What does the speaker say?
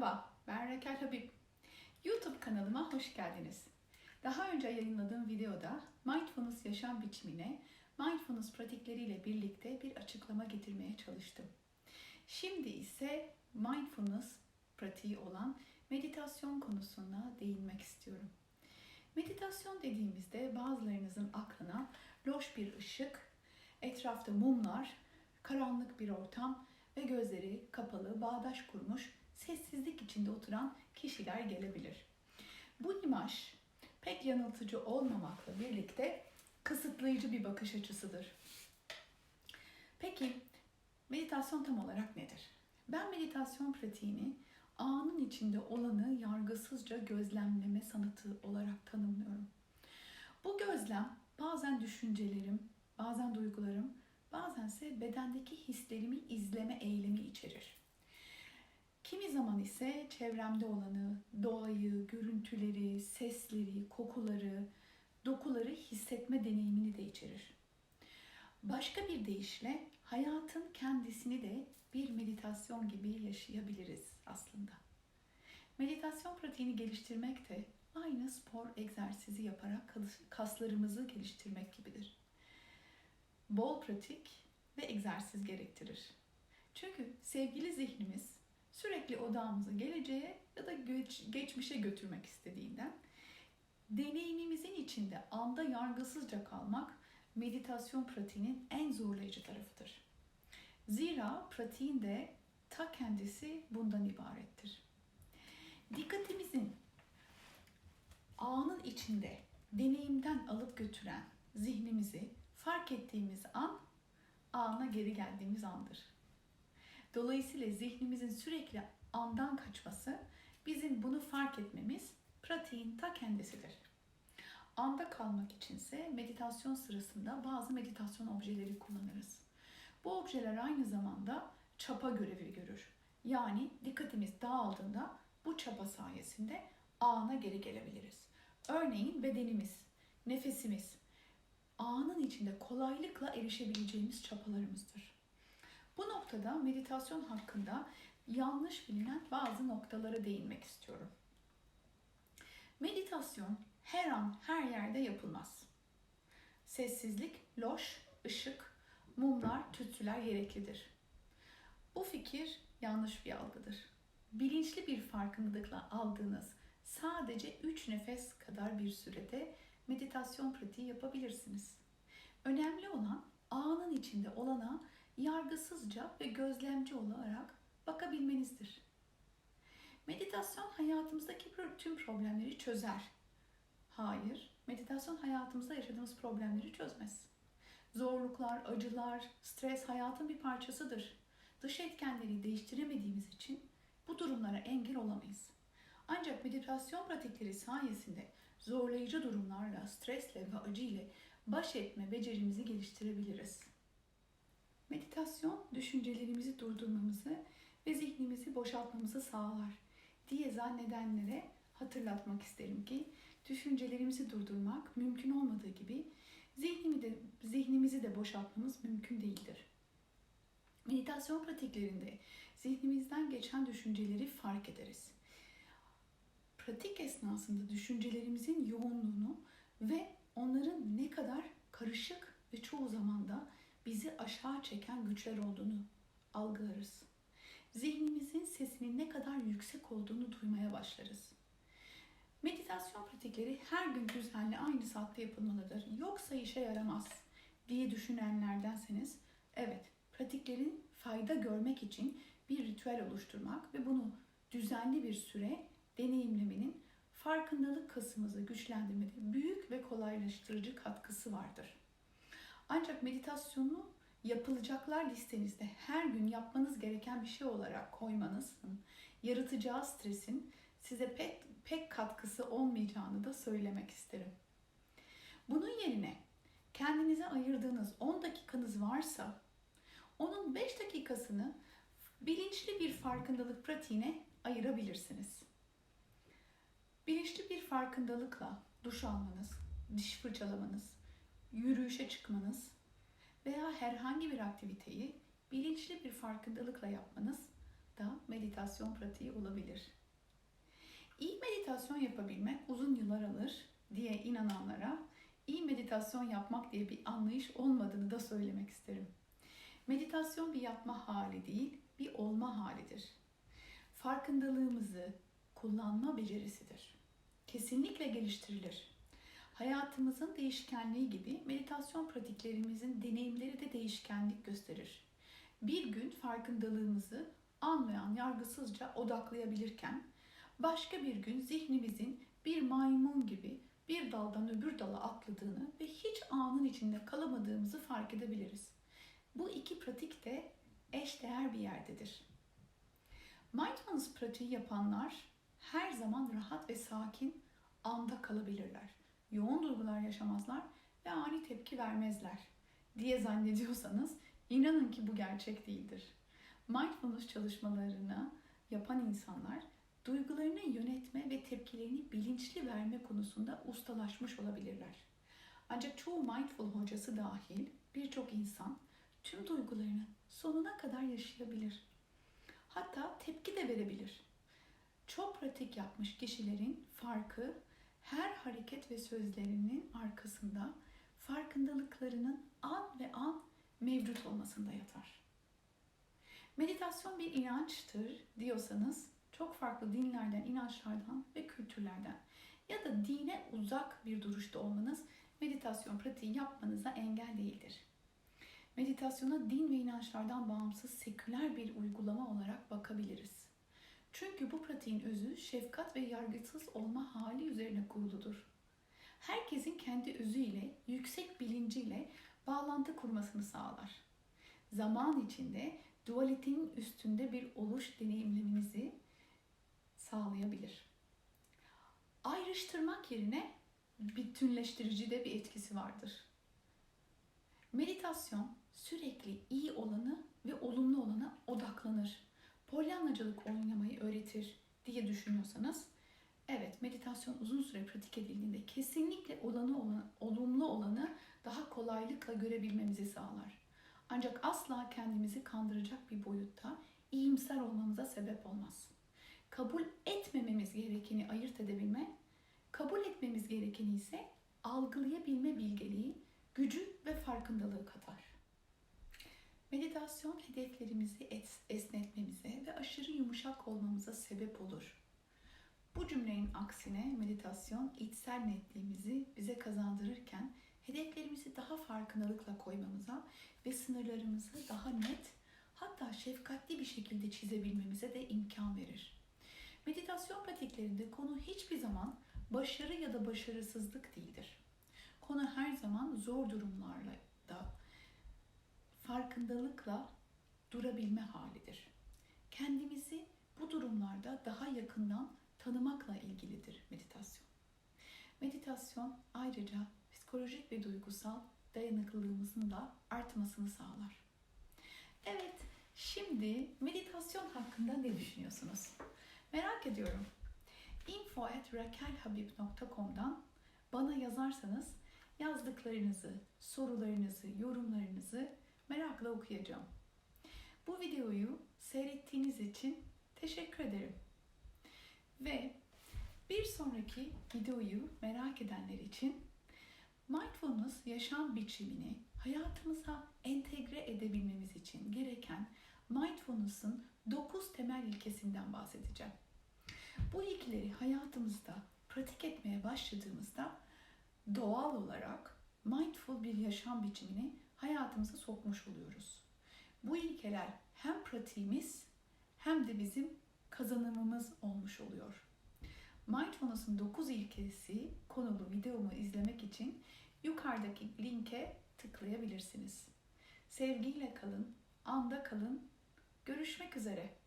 Merhaba, ben Rakel Habib. YouTube kanalıma hoş geldiniz. Daha önce yayınladığım videoda Mindfulness yaşam biçimine Mindfulness pratikleriyle birlikte bir açıklama getirmeye çalıştım. Şimdi ise Mindfulness pratiği olan meditasyon konusuna değinmek istiyorum. Meditasyon dediğimizde bazılarınızın aklına loş bir ışık, etrafta mumlar, karanlık bir ortam ve gözleri kapalı, bağdaş kurmuş, sessizlik içinde oturan kişiler gelebilir. Bu imaj pek yanıltıcı olmamakla birlikte kısıtlayıcı bir bakış açısıdır. Peki meditasyon tam olarak nedir? Ben meditasyon pratiğini anın içinde olanı yargısızca gözlemleme sanatı olarak tanımlıyorum. Bu gözlem bazen düşüncelerim, bazen duygularım, bazense bedendeki hislerimi izleme eylemi içerir. Kimi zaman ise çevremde olanı, doğayı, görüntüleri, sesleri, kokuları, dokuları hissetme deneyimini de içerir. Başka bir deyişle hayatın kendisini de bir meditasyon gibi yaşayabiliriz aslında. Meditasyon pratiğini geliştirmek de aynı spor egzersizi yaparak kaslarımızı geliştirmek gibidir. Bol pratik ve egzersiz gerektirir. Çünkü sevgili zihnimiz sürekli odağımızı geleceğe ya da geç, geçmişe götürmek istediğinden deneyimimizin içinde anda yargısızca kalmak meditasyon pratiğinin en zorlayıcı tarafıdır. Zira pratiğin de ta kendisi bundan ibarettir. Dikkatimizin anın içinde deneyimden alıp götüren zihnimizi fark ettiğimiz an ana geri geldiğimiz andır. Dolayısıyla zihnimizin sürekli andan kaçması bizim bunu fark etmemiz pratiğin ta kendisidir. Anda kalmak içinse meditasyon sırasında bazı meditasyon objeleri kullanırız. Bu objeler aynı zamanda çapa görevi görür. Yani dikkatimiz dağıldığında bu çapa sayesinde ana geri gelebiliriz. Örneğin bedenimiz, nefesimiz, anın içinde kolaylıkla erişebileceğimiz çapalarımızdır. Bu noktada meditasyon hakkında yanlış bilinen bazı noktalara değinmek istiyorum. Meditasyon her an her yerde yapılmaz. Sessizlik, loş, ışık, mumlar, tütsüler gereklidir. Bu fikir yanlış bir algıdır. Bilinçli bir farkındalıkla aldığınız sadece 3 nefes kadar bir sürede meditasyon pratiği yapabilirsiniz. Önemli olan anın içinde olana yargısızca ve gözlemci olarak bakabilmenizdir. Meditasyon hayatımızdaki tüm problemleri çözer. Hayır, meditasyon hayatımızda yaşadığımız problemleri çözmez. Zorluklar, acılar, stres hayatın bir parçasıdır. Dış etkenleri değiştiremediğimiz için bu durumlara engel olamayız. Ancak meditasyon pratikleri sayesinde zorlayıcı durumlarla, stresle ve acı ile baş etme becerimizi geliştirebiliriz. Meditasyon düşüncelerimizi durdurmamızı ve zihnimizi boşaltmamızı sağlar diye zannedenlere hatırlatmak isterim ki düşüncelerimizi durdurmak mümkün olmadığı gibi zihnimi de, zihnimizi de boşaltmamız mümkün değildir. Meditasyon pratiklerinde zihnimizden geçen düşünceleri fark ederiz. Pratik esnasında düşüncelerimizin yoğunluğunu ve onların ne kadar karışık ve çoğu zaman da bizi aşağı çeken güçler olduğunu algılarız. Zihnimizin sesinin ne kadar yüksek olduğunu duymaya başlarız. Meditasyon pratikleri her gün düzenli aynı saatte yapılmalıdır. Yoksa işe yaramaz diye düşünenlerdenseniz evet pratiklerin fayda görmek için bir ritüel oluşturmak ve bunu düzenli bir süre deneyimlemenin farkındalık kasımızı güçlendirmede büyük ve kolaylaştırıcı katkısı vardır. Ancak meditasyonu yapılacaklar listenizde her gün yapmanız gereken bir şey olarak koymanızın yaratacağı stresin size pek, pek katkısı olmayacağını da söylemek isterim. Bunun yerine kendinize ayırdığınız 10 dakikanız varsa onun 5 dakikasını bilinçli bir farkındalık pratiğine ayırabilirsiniz. Bilinçli bir farkındalıkla duş almanız, diş fırçalamanız, yürüyüşe çıkmanız veya herhangi bir aktiviteyi bilinçli bir farkındalıkla yapmanız da meditasyon pratiği olabilir. İyi meditasyon yapabilmek uzun yıllar alır diye inananlara iyi meditasyon yapmak diye bir anlayış olmadığını da söylemek isterim. Meditasyon bir yapma hali değil, bir olma halidir. Farkındalığımızı kullanma becerisidir. Kesinlikle geliştirilir. Hayatımızın değişkenliği gibi meditasyon pratiklerimizin deneyimleri de değişkenlik gösterir. Bir gün farkındalığımızı an ve an yargısızca odaklayabilirken, başka bir gün zihnimizin bir maymun gibi bir daldan öbür dala atladığını ve hiç anın içinde kalamadığımızı fark edebiliriz. Bu iki pratik de eşdeğer bir yerdedir. Mindfulness pratiği yapanlar her zaman rahat ve sakin anda kalabilirler. Yoğun duygular yaşamazlar ve ani tepki vermezler diye zannediyorsanız inanın ki bu gerçek değildir. Mindfulness çalışmalarını yapan insanlar duygularını yönetme ve tepkilerini bilinçli verme konusunda ustalaşmış olabilirler. Ancak çoğu mindful hocası dahil birçok insan tüm duygularını sonuna kadar yaşayabilir. Hatta tepki de verebilir. Çok pratik yapmış kişilerin farkı her hareket ve sözlerinin arkasında farkındalıklarının an ve an mevcut olmasında yatar. Meditasyon bir inançtır diyorsanız çok farklı dinlerden, inançlardan ve kültürlerden ya da dine uzak bir duruşta olmanız meditasyon pratiği yapmanıza engel değildir. Meditasyona din ve inançlardan bağımsız seküler bir uygulama olarak bakabiliriz. Çünkü bu pratiğin özü şefkat ve yargısız olma hali üzerine kuruludur. Herkesin kendi özüyle, yüksek bilinciyle bağlantı kurmasını sağlar. Zaman içinde dualitenin üstünde bir oluş deneyimlemenizi sağlayabilir. Ayrıştırmak yerine bütünleştirici de bir etkisi vardır. Meditasyon sürekli iyi olanı ve olumlu olana odaklanır. Polyanlacılık oynamayı öğretir diye düşünüyorsanız evet meditasyon uzun süre pratik edildiğinde kesinlikle olanı olan, olumlu olanı daha kolaylıkla görebilmemizi sağlar. Ancak asla kendimizi kandıracak bir boyutta iyimser olmamıza sebep olmaz. Kabul etmememiz gerekeni ayırt edebilme, kabul etmemiz gerekeni ise algılayabilme bilgeliği, gücü ve farkındalığı katar. Meditasyon hedeflerimizi esnetmemize ve aşırı yumuşak olmamıza sebep olur. Bu cümlenin aksine meditasyon içsel netliğimizi bize kazandırırken hedeflerimizi daha farkındalıkla koymamıza ve sınırlarımızı daha net hatta şefkatli bir şekilde çizebilmemize de imkan verir. Meditasyon pratiklerinde konu hiçbir zaman başarı ya da başarısızlık değildir. Konu her zaman zor durumlarla farkındalıkla durabilme halidir. Kendimizi bu durumlarda daha yakından tanımakla ilgilidir meditasyon. Meditasyon ayrıca psikolojik ve duygusal dayanıklılığımızın da artmasını sağlar. Evet, şimdi meditasyon hakkında ne düşünüyorsunuz? Merak ediyorum. info.rakelhabib.com'dan bana yazarsanız yazdıklarınızı, sorularınızı, yorumlarınızı merakla okuyacağım. Bu videoyu seyrettiğiniz için teşekkür ederim. Ve bir sonraki videoyu merak edenler için mindfulness yaşam biçimini hayatımıza entegre edebilmemiz için gereken mindfulness'ın 9 temel ilkesinden bahsedeceğim. Bu ilkeleri hayatımızda pratik etmeye başladığımızda doğal olarak mindful bir yaşam biçimini hayatımıza sokmuş oluyoruz. Bu ilkeler hem pratiğimiz hem de bizim kazanımımız olmuş oluyor. Mindfulness'ın 9 ilkesi konulu videomu izlemek için yukarıdaki linke tıklayabilirsiniz. Sevgiyle kalın, anda kalın. Görüşmek üzere.